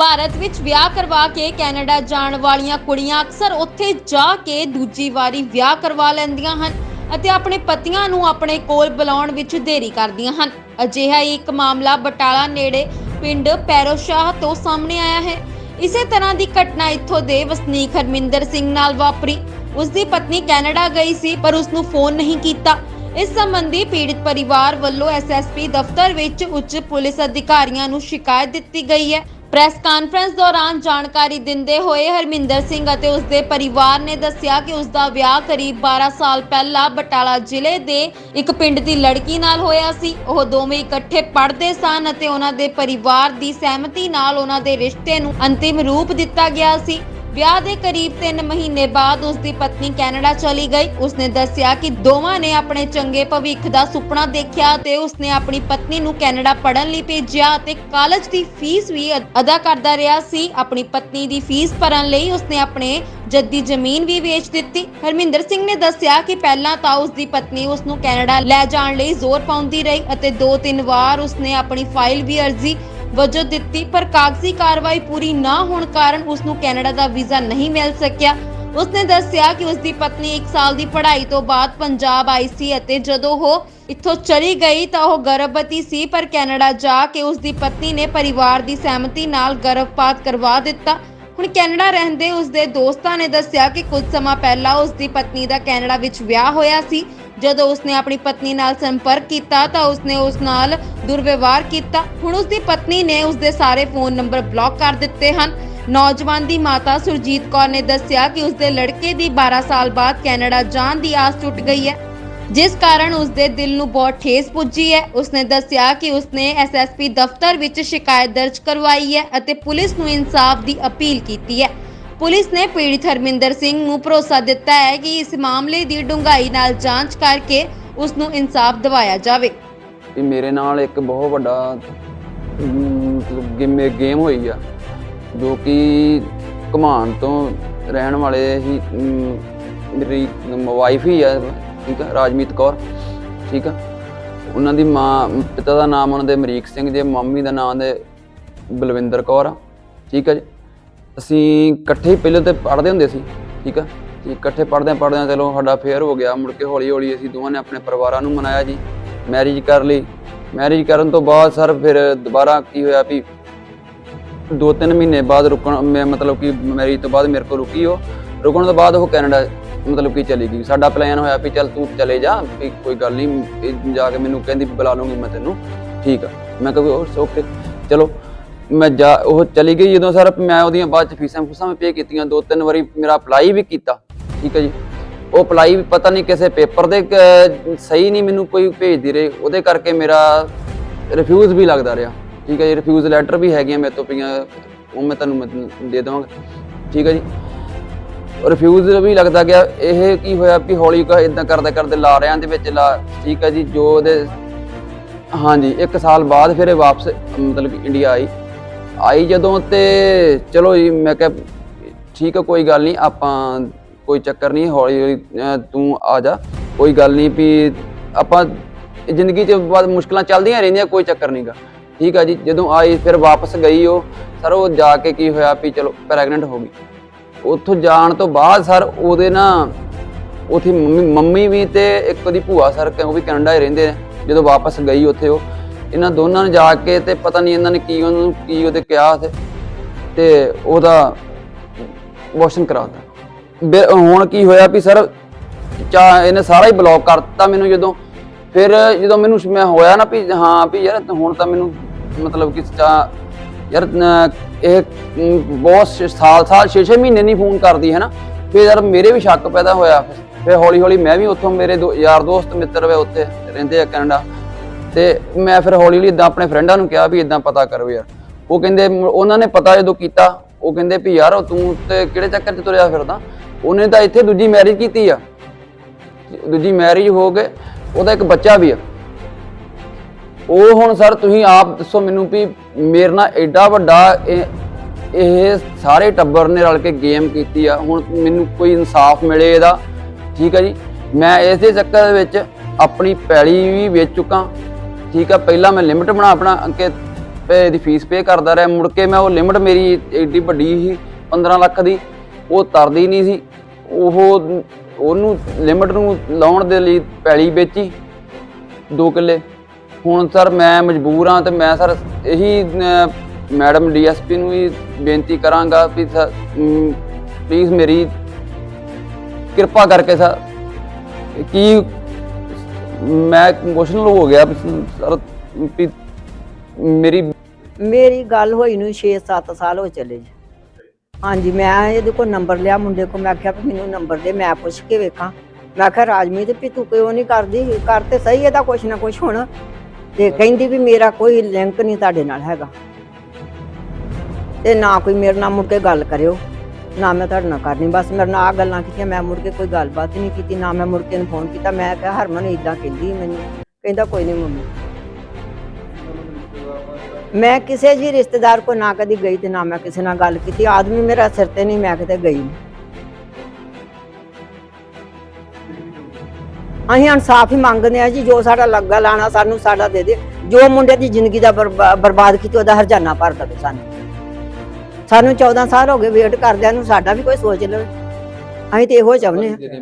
ਭਾਰਤ ਵਿੱਚ ਵਿਆਹ ਕਰਵਾ ਕੇ ਕੈਨੇਡਾ ਜਾਣ ਵਾਲੀਆਂ ਕੁੜੀਆਂ ਅਕਸਰ ਉੱਥੇ ਜਾ ਕੇ ਦੂਜੀ ਵਾਰੀ ਵਿਆਹ ਕਰਵਾ ਲੈਂਦੀਆਂ ਹਨ ਅਤੇ ਆਪਣੇ ਪਤੀਆਂ ਨੂੰ ਆਪਣੇ ਕੋਲ ਬੁਲਾਉਣ ਵਿੱਚ ਦੇਰੀ ਕਰਦੀਆਂ ਹਨ। ਅਜਿਹਾ ਹੀ ਇੱਕ ਮਾਮਲਾ ਬਟਾਲਾ ਨੇੜੇ ਪਿੰਡ ਪੈਰੋਸ਼ਾਹ ਤੋਂ ਸਾਹਮਣੇ ਆਇਆ ਹੈ। ਇਸੇ ਤਰ੍ਹਾਂ ਦੀ ਘਟਨਾ ਇੱਥੋਂ ਦੇ ਵਸਨੀਕ ਹਰਮਿੰਦਰ ਸਿੰਘ ਨਾਲ ਵਾਪਰੀ। ਉਸ ਦੀ ਪਤਨੀ ਕੈਨੇਡਾ ਗਈ ਸੀ, ਪਰ ਉਸ ਨੂੰ ਫੋਨ ਨਹੀਂ ਕੀਤਾ। ਇਸ ਸੰਬੰਧੀ ਪੀੜਿਤ ਪਰਿਵਾਰ ਵੱਲੋਂ ਐਸਐਸਪੀ ਦਫ਼ਤਰ ਵਿੱਚ ਉੱਚ ਪੁਲਿਸ ਅਧਿਕਾਰੀਆਂ ਨੂੰ ਸ਼ਿਕਾਇਤ ਦਿੱਤੀ ਗਈ ਹੈ। ਪ੍ਰੈਸ ਕਾਨਫਰੰਸ ਦੌਰਾਨ ਜਾਣਕਾਰੀ ਦਿੰਦੇ ਹੋਏ ਹਰਮਿੰਦਰ ਸਿੰਘ ਅਤੇ ਉਸ ਦੇ ਪਰਿਵਾਰ ਨੇ ਦੱਸਿਆ ਕਿ ਉਸ ਦਾ ਵਿਆਹ ਕਰੀਬ 12 ਸਾਲ ਪਹਿਲਾਂ ਬਟਾਲਾ ਜ਼ਿਲ੍ਹੇ ਦੇ ਇੱਕ ਪਿੰਡ ਦੀ ਲੜਕੀ ਨਾਲ ਹੋਇਆ ਸੀ। ਉਹ ਦੋਵੇਂ ਇਕੱਠੇ ਪੜ੍ਹਦੇ ਸਨ ਅਤੇ ਉਹਨਾਂ ਦੇ ਪਰਿਵਾਰ ਦੀ ਸਹਿਮਤੀ ਨਾਲ ਉਹਨਾਂ ਦੇ ਰਿਸ਼ਤੇ ਨੂੰ ਅੰਤਿਮ ਰੂਪ ਦਿੱਤਾ ਗਿਆ ਸੀ। ਵਿਆਹ ਦੇ ਕਰੀਬ 3 ਮਹੀਨੇ ਬਾਅਦ ਉਸ ਦੀ ਪਤਨੀ ਕੈਨੇਡਾ ਚਲੀ ਗਈ। ਉਸਨੇ ਦੱਸਿਆ ਕਿ ਦੋਵਾਂ ਨੇ ਆਪਣੇ ਚੰਗੇ ਭਵਿੱਖ ਦਾ ਸੁਪਨਾ ਦੇਖਿਆ ਤੇ ਉਸਨੇ ਆਪਣੀ ਪਤਨੀ ਨੂੰ ਕੈਨੇਡਾ ਪੜ੍ਹਨ ਲਈ ਭੇਜਿਆ ਅਤੇ ਕਾਲਜ ਦੀ ਫੀਸ ਵੀ ਅਦਾ ਕਰਦਾ ਰਿਹਾ ਸੀ। ਆਪਣੀ ਪਤਨੀ ਦੀ ਫੀਸ ਭਰਨ ਲਈ ਉਸਨੇ ਆਪਣੇ ਜੱਦੀ ਜ਼ਮੀਨ ਵੀ ਵੇਚ ਦਿੱਤੀ। ਹਰਮਿੰਦਰ ਸਿੰਘ ਨੇ ਦੱਸਿਆ ਕਿ ਪਹਿਲਾਂ ਤਾਂ ਉਸ ਦੀ ਪਤਨੀ ਉਸ ਨੂੰ ਕੈਨੇਡਾ ਲੈ ਜਾਣ ਲਈ ਜ਼ੋਰ ਪਾਉਂਦੀ ਰਹੀ ਅਤੇ ਦੋ ਤਿੰਨ ਵਾਰ ਉਸਨੇ ਆਪਣੀ ਫਾਈਲ ਵੀ ਅਰਜ਼ੀ ਵਜੋਂ ਦਿੱਤੀ, ਪਰ ਕਾਗਜ਼ੀ ਕਾਰਵਾਈ ਪੂਰੀ ਨਾ ਹੋਣ ਕਾਰਨ ਉਸ ਨੂੰ ਕੈਨੇਡਾ ਦਾ ਵੀਜ਼ਾ ਨਹੀਂ ਮਿਲ ਸਕਿਆ। ਉਸਨੇ ਦੱਸਿਆ ਕਿ ਉਸ ਦੀ ਪਤਨੀ 1 ਸਾਲ ਦੀ ਪੜ੍ਹਾਈ ਤੋਂ ਬਾਅਦ ਪੰਜਾਬ ਆਈ ਸੀ ਅਤੇ ਜਦੋਂ ਉਹ ਇੱਥੋਂ ਚਲੀ ਗਈ ਤਾਂ ਉਹ ਗਰਭਵਤੀ ਸੀ, ਪਰ ਕੈਨੇਡਾ ਜਾ ਕੇ ਉਸ ਦੀ ਪਤਨੀ ਨੇ ਪਰਿਵਾਰ ਦੀ ਸਹਿਮਤੀ ਨਾਲ ਗਰਭਪਾਤ ਕਰਵਾ ਦਿੱਤਾ। ਹੁਣ ਕੈਨੇਡਾ ਰਹਿੰਦੇ ਉਸ ਦੇ ਦੋਸਤਾਂ ਨੇ ਦੱਸਿਆ ਕਿ ਕੁਝ ਸਮਾਂ ਪਹਿਲਾਂ ਉਸ ਦੀ ਪਤਨੀ ਦਾ ਕੈਨੇਡਾ ਵਿੱਚ ਵਿਆਹ ਹੋਇਆ ਸੀ। ਜਦੋਂ ਉਸਨੇ ਆਪਣੀ ਪਤਨੀ ਨਾਲ ਸੰਪਰਕ ਕੀਤਾ ਤਾਂ ਉਸਨੇ ਉਸ ਨਾਲ ਦੁਰਵਿਵਹਾਰ ਕੀਤਾ। ਹੁਣ ਉਸਦੀ ਪਤਨੀ ਨੇ ਉਸਦੇ ਸਾਰੇ ਫੋਨ ਨੰਬਰ ਬਲੌਕ ਕਰ ਦਿੱਤੇ ਹਨ। ਨੌਜਵਾਨ ਦੀ ਮਾਤਾ ਸੁਰਜੀਤ ਕੌਰ ਨੇ ਦੱਸਿਆ ਕਿ ਉਸਦੇ ਲੜਕੇ ਦੀ 12 ਸਾਲ ਬਾਅਦ ਕੈਨੇਡਾ ਜਾਣ ਦੀ ਆਸ ਟੁੱਟ ਗਈ ਹੈ। ਜਿਸ ਕਾਰਨ ਉਸਦੇ ਦਿਲ ਨੂੰ ਬਹੁਤ ਠੇਸ ਪੁੱਜੀ ਹੈ। ਉਸਨੇ ਦੱਸਿਆ ਕਿ ਉਸਨੇ ਐਸਐਸਪੀ ਦਫ਼ਤਰ ਵਿੱਚ ਸ਼ਿਕਾਇਤ ਦਰਜ ਕਰਵਾਈ ਹੈ ਅਤੇ ਪੁਲਿਸ ਨੂੰ ਇਨਸਾਫ ਦੀ ਅਪੀਲ ਕੀਤੀ ਹੈ। ਪੁਲਿਸ ਨੇ ਪੀੜਿਤ ਹਰਮਿੰਦਰ ਸਿੰਘ ਨੂੰ ਭਰੋਸਾ ਦਿੱਤਾ ਹੈ ਕਿ ਇਸ ਮਾਮਲੇ ਦੀ ਡੂੰਘਾਈ ਨਾਲ ਜਾਂਚ ਕਰਕੇ ਉਸ ਨੂੰ ਇਨਸਾਫ ਦਿਵਾਇਆ ਜਾਵੇ। ਵੀ ਮੇਰੇ ਨਾਲ ਇੱਕ ਬਹੁਤ ਵੱਡਾ ਅਮ, ਗੇਮ ਗੇਮ ਹੋਈ ਆ ਜੋ ਕਿ ਕਮਾਨ ਤੋਂ ਰਹਿਣ ਵਾਲੇ ਹੀ ਅਮ, ਮੇਰੀ ਵਾਈਫ ਹੀ ਆ ਠੀਕ ਆ ਰਾਜਮੀਤ ਕੌਰ ਠੀਕ ਆ। ਉਹਨਾਂ ਦੀ ਮਾਂ ਪਿਤਾ ਦਾ ਨਾਮ ਉਹਨਾਂ ਦੇ ਅਮਰੀਕ ਸਿੰਘ ਜੀ ਮੰਮੀ ਦਾ ਨਾਮ ਦੇ ਬਲਵਿੰਦਰ ਕੌਰ ਆ ਠੀਕ ਆ ਜੀ। ਅਸੀਂ ਇਕੱਠੇ ਹੀ ਪਹਿਲਾਂ ਤੇ ਪੜ੍ਹਦੇ ਹੁੰਦੇ ਸੀ, ਠੀਕ ਆ? ਜੀ ਇਕੱਠੇ ਪੜ੍ਹਦੇ ਪੜ੍ਹਦੇ ਚਲੋ ਸਾਡਾ ਫੇਅਰ ਹੋ ਗਿਆ, ਮੁੜ ਕੇ ਹੌਲੀ ਹੌਲੀ ਅਸੀਂ ਦੋਵਾਂ ਨੇ ਆਪਣੇ ਪਰਿਵਾਰਾਂ ਨੂੰ ਮਨਾਇਆ ਜੀ ਮੈਰਿਜ ਕਰ ਲਈ। ਮੈਰਿਜ ਕਰਨ ਤੋਂ ਬਾਅਦ ਸਰ ਫਿਰ ਦੁਬਾਰਾ ਕੀ ਹੋਇਆ ਵੀ ਦੋ ਤਿੰਨ ਮਹੀਨੇ ਬਾਅਦ ਰੁਕਣ, ਮੈਂ ਮਤਲਬ ਕਿ ਮੈਰਿਜ ਤੋਂ ਬਾਅਦ ਮੇਰੇ ਕੋਲ ਰੁਕੀ ਉਹ, ਰੁਕਣ ਤੋਂ ਬਾਅਦ ਉਹ ਕੈਨੇਡਾ ਮਤਲਬ ਕਿ ਚਲੀ ਗਈ। ਸਾਡਾ ਪਲਾਨ ਹੋਇਆ ਵੀ ਚੱਲ ਤੂੰ ਚਲੇ ਜਾ, ਵੀ ਕੋਈ ਗੱਲ ਨਹੀਂ ਜਾ ਕੇ ਮੈਨੂੰ ਕਹਿੰਦੀ ਵੀ ਬੁਲਾ ਲੂੰਗੀ ਮੈਂ ਤੈਨੂੰ, ਠੀਕ ਆ? ਮੈਂ ਕਿਹਾ ਓਕੇ ਚਲੋ। ਮੈਂ ਜਾ, ਉਹ ਚਲੀ ਗਈ ਜਦੋਂ ਸਰ ਮੈਂ ਉਹਦੀਆਂ ਬਾਅਦ ਚ ਫੀਸਾਂ ਫੂਸਾਂ ਵੀ ਪੇ ਕੀਤੀਆਂ, ਦੋ ਤਿੰਨ ਵਾਰੀ ਮੇਰਾ ਅਪਲਾਈ ਵੀ ਕੀਤਾ, ਠੀਕ ਹੈ ਜੀ। ਉਹ ਅਪਲਾਈ ਵੀ ਪਤਾ ਨਹੀਂ ਕਿਸੇ ਪੇਪਰ ਦੇ ਕ- ਸਹੀ ਨਹੀਂ ਮੈਨੂੰ ਕੋਈ ਭੇਜਦੀ ਰਹੇ, ਉਹਦੇ ਕਰਕੇ ਮੇਰਾ ਰਿਫਿਊਜ਼ ਵੀ ਲੱਗਦਾ ਰਿਹਾ, ਠੀਕ ਹੈ ਜੀ। ਰਿਫਿਊਜ਼ ਲੈਟਰ ਵੀ ਹੈਗੀਆਂ ਮੇਰੇ ਤੋਂ ਪਈਆਂ, ਉਹ ਮੈਂ ਤੁਹਾਨੂੰ ਮੈਂ ਦੇ ਦਵਾਂਗਾ, ਠੀਕ ਹੈ ਜੀ। ਰਿਫਿਊਜ਼ ਵੀ ਲੱਗਦਾ ਗਿਆ, ਇਹ ਕੀ ਹੋਇਆ ਵੀ ਹੌਲੀ ਕਾ ਇਦਾਂ ਕਰਦੇ ਕਰਦੇ ਲਾ ਰਿਆਂ ਦੇ ਵਿੱਚ ਲਾ, ਠੀਕ ਹੈ ਜੀ, ਜੋ ਉਹਦੇ, ਹਾਂਜੀ 1 ਸਾਲ ਬਾਅਦ ਫਿਰ ਇਹ ਵਾਪਸ, ਮਤਲਬ ਕਿ ਇੰਡੀਆ ਆਈ। ਆਈ ਜਦੋਂ ਤੇ ਚਲੋ ਜੀ, ਮੈਂ ਕਿਹਾ ਠੀਕ ਆ, ਕੋਈ ਗੱਲ ਨਹੀਂ, ਆਪਾਂ ਕੋਈ ਚੱਕਰ ਨਹੀਂ, ਹੌਲੀ ਹੌਲੀ, ਅਹ ਤੂੰ ਆ ਜਾ। ਕੋਈ ਗੱਲ ਨਹੀਂ ਵੀ ਆਪਾਂ ਜ਼ਿੰਦਗੀ 'ਚ ਬਾਅਦ ਮੁਸ਼ਕਲਾਂ ਚੱਲਦੀਆਂ ਰਹਿੰਦੀਆਂ, ਕੋਈ ਚੱਕਰ ਨਹੀਂਗਾ ਠੀਕ ਆ ਜੀ, ਜਦੋਂ ਆਈ ਫਿਰ ਵਾਪਸ ਗਈ ਉਹ, ਸਰ ਉਹ ਜਾ ਕੇ ਕੀ ਹੋਇਆ ਵੀ ਚਲੋ ਪ੍ਰੈਗਨੈਂਟ ਹੋ ਗਈ। ਉੱਥੋਂ ਜਾਣ ਤੋਂ ਬਾਅਦ ਸਰ ਉਹਦੇ ਨਾ ਉਥੇ ਮੰਮੀ ਮੰਮੀ ਵੀ ਤੇ ਇੱਕ ਉਹਦੀ ਭੂਆ ਸਰ ਉਹ ਵੀ ਕੈਨੇਡਾ ਹੀ ਰਹਿੰਦੇ ਨੇ। ਜਦੋਂ ਵਾਪਸ ਗਈ ਉੱਥੇ ਉਹ ਇਹਨਾਂ ਦੋਨਾਂ ਨੇ ਜਾ ਕੇ ਤੇ ਪਤਾ ਨਹੀਂ ਇਹਨਾਂ ਨੇ ਕੀ ਉਹਨੂੰ ਕੀ ਉਹਦੇ ਕਿਹਾ ਤੇ ਤੇ ਉਹਦਾ ਵਾਸ਼ਨ ਕਰਾਤਾ। ਫਿਰ ਹੁਣ ਕੀ ਹੋਇਆ ਵੀ ਸਰ, ਚਾ ਇਹਨੇ ਸਾਰਾ ਹੀ ਬਲੌਕ ਕਰਤਾ ਮੈਨੂੰ ਜਦੋਂ, ਫਿਰ ਜਦੋਂ ਮੈਨੂੰ ਮੈਂ ਹੋਇਆ ਨਾ ਵੀ ਹਾਂ ਵੀ ਯਾਰ ਹੁਣ ਤਾਂ ਮੈਨੂੰ ਮਤਲਬ ਕਿ ਚਾ ਯਾਰ ਇਹ ਬਹੁਤ ਸ- ਸਾਲ ਸਾਲ 6-6 ਮਹੀਨੇ ਨਹੀਂ ਫੋਨ ਕਰਦੀ ਹੈ ਨਾ ਫਿਰ ਯਾਰ ਮੇਰੇ ਵੀ ਸ਼ੱਕ ਪੈਦਾ ਹੋਇਆ। ਫਿਰ ਹੌਲੀ ਹੌਲੀ ਮੈਂ ਵੀ ਉੱਥੋਂ ਮੇਰੇ ਦੋ, ਯਾਰ ਦੋਸਤ ਮਿੱਤਰ ਵੇ ਉੱਥੇ ਰਹਿੰਦੇ ਆ ਕੈਨੇਡਾ। ਤੇ ਮੈਂ ਫਿਰ ਹੌਲੀ ਹੌਲੀ ਇਦਾਂ ਆਪਣੇ ਫਰੈਂਡਾਂ ਨੂੰ ਕਿਹਾ ਵੀ ਇਦਾਂ ਪਤਾ ਕਰੋ ਯਾਰ। ਉਹ ਕਹਿੰਦੇ ਉਹਨਾਂ ਨੇ ਪਤਾ ਜਦੋਂ ਕੀਤਾ, ਉਹ ਕਹਿੰਦੇ ਵੀ ਯਾਰ ਤੂੰ ਤੇ ਕਿਹੜੇ ਚੱਕਰ 'ਚ ਤੁਰਿਆ ਫਿਰਦਾ? ਉਹਨੇ ਤਾਂ ਇੱਥੇ ਦੂਜੀ ਮੈਰਿਜ ਕੀਤੀ ਆ। ਦੂਜੀ ਮੈਰਿਜ ਹੋ ਗਏ, ਉਹਦਾ ਇੱਕ ਬੱਚਾ ਵੀ ਆ। ਉਹ ਹੁਣ ਸਰ ਤੁਸੀਂ ਆਪ ਦੱਸੋ ਮੈਨੂੰ ਵੀ ਮੇਰੇ ਨਾਲ ਐਡਾ ਵੱਡਾ ਇਹ ਇਹ ਸਾਰੇ ਟੱਬਰ ਨੇ ਰਲ ਕੇ ਗੇਮ ਕੀਤੀ ਆ। ਹੁਣ ਮੈਨੂੰ ਕੋਈ ਇਨਸਾਫ ਮਿਲੇ ਇਹਦਾ। ਠੀਕ ਆ ਜੀ। ਮੈਂ ਇਸ ਦੇ ਚੱਕਰ ਵਿੱਚ ਆਪਣੀ ਪੈਲੀ ਵੀ ਵੇਚ ਚੁੱਕਾ। ਠੀਕ ਆ ਪਹਿਲਾਂ ਮੈਂ ਲਿਮਟ ਬਣਾ ਬਣਾ ਕਿ ਰੁਪਏ ਦੀ ਫੀਸ ਪੇ ਕਰਦਾ ਰਿਹਾ। ਮੁੜ ਕੇ ਮੈਂ ਉਹ ਲਿਮਟ ਮੇਰੀ ਏਡੀ ਵੱਡੀ ਸੀ 15 ਲੱਖ ਦੀ ਉਹ ਤਰਦੀ ਨਹੀਂ ਸੀ। ਉਹ ਉਹਨੂੰ ਲਿਮਟ ਨੂੰ ਲਾਉਣ ਦੇ ਲਈ ਪੈਲੀ ਵੇਚੀ 2 ਕਿੱਲੇ। ਹੁਣ ਸਰ ਮੈਂ ਮਜਬੂਰ ਹਾਂ ਤੇ ਮੈਂ ਸਰ ਇਹੀ ਅਹ, ਮੈਡਮ ਡੀਐਸਪੀ ਨੂੰ ਵੀ ਬੇਨਤੀ ਕਰਾਂਗਾ ਵੀ ਪਲੀਜ਼ ਮੇਰੀ ਕਿਰਪਾ ਕਰਕੇ ਸਰ ਕੀ ਮੈਂ ਇਮੋਸ਼ਨਲ ਹੋ ਗਿਆ, ਸਰ, ਵੀ ਮੇਰੀ ਮੇਰੀ ਗੱਲ ਹੋਈ ਨੂੰ 6-7 ਸਾਲ ਹੋ ਚਲੇ ਜੀ। ਹਾਂਜੀ, ਮੈਂ ਇਹਦੇ ਕੋਲ ਨੰਬਰ ਲਿਆ, ਮੁੰਡੇ ਕੋ ਮੈਂ ਆਖਿਆ ਵੀ ਮੈਨੂੰ ਨੰਬਰ ਦੇ, ਮੈਂ ਪੁੱਛ ਕੇ ਵੇਖਾਂ। ਮੈਂ ਆਖਿਆ ਰਾਜਮੀਤ ਵੀ ਤੂੰ ਕਿਉਂ ਨਹੀਂ ਕਰਦੀ? ਕਰ ਤੇ ਸਹੀ ਇਹਦਾ ਕੁਛ ਨਾ ਕੁਛ ਹੁਣ। ਤੇ ਕਹਿੰਦੀ ਵੀ ਮੇਰਾ ਕੋਈ ਲਿੰਕ ਨਹੀਂ ਤੁਹਾਡੇ ਨਾਲ ਹੈਗਾ। ਤੇ ਨਾ ਕੋਈ ਮੇਰੇ ਨਾਲ ਮੁੜ ਕੇ ਗੱਲ ਕਰਿਓ। ਨਾ ਮੈਂ ਤੁਹਾਡੇ ਨਾਲ ਕਰਨੀ, ਬਸ ਮੇਰੇ ਨਾਲ ਆ ਗੱਲਾਂ ਕੀਤੀਆਂ, ਮੈਂ ਮੁੜ ਕੇ ਕੋਈ ਗੱਲਬਾਤ ਹੀ ਨਹੀਂ ਕੀਤੀ, ਨਾ ਮੈਂ ਮੁੜ ਕੇ ਨੂੰ ਫੋਨ ਕੀਤਾ, ਮੈਂ ਕਿਹਾ ਹਰਮਨ ਇਦਾਂ ਕਹਿੰਦੀ ਮੈਨੂੰ, ਕਹਿੰਦਾ ਕੋਈ ਨਹੀਂ ਮੰਮੀ। ਮੈਂ ਕਿਸੇ ਜੀ ਰਿਸ਼ਤੇਦਾਰ ਕੋ ਨਾ ਕਦੀ ਗਈ ਤੇ ਨਾ ਮੈਂ ਕਿਸੇ ਨਾਲ ਗੱਲ ਕੀਤੀ, ਆਦਮੀ ਮੇਰਾ ਸਿਰ ਤੇ ਨਹੀਂ, ਮੈਂ ਕਿਤੇ ਗਈ ਅਸੀਂ ਇਨਸਾਫ ਹੀ ਮੰਗਦੇ ਆ ਜੀ, ਜੋ ਸਾਡਾ ਲੱਗਾ ਲਾਣਾ ਸਾਨੂੰ ਸਾਡਾ ਦੇ ਦੇ, ਜੋ ਮੁੰਡੇ ਦੀ ਜ਼ਿੰਦਗੀ ਦਾ ਬਰਬਾ- ਬਰਬਾਦ ਕੀਤੀ, ਉਹਦਾ ਹਰਜਾਨਾ ਭਰ ਦੇਵੇ ਸਾਨੂੰ। ਸਾਨੂੰ 14 ਸਾਲ ਹੋ ਗਏ ਵੇਟ ਕਰਦਿਆਂ ਨੂੰ, ਸਾਡਾ ਵੀ ਕੋਈ ਸੋਚ ਲਵੇ ਅਸੀਂ ਤੇ ਇਹੋ ਚਾਹੁੰਦੇ ਹਾਂ।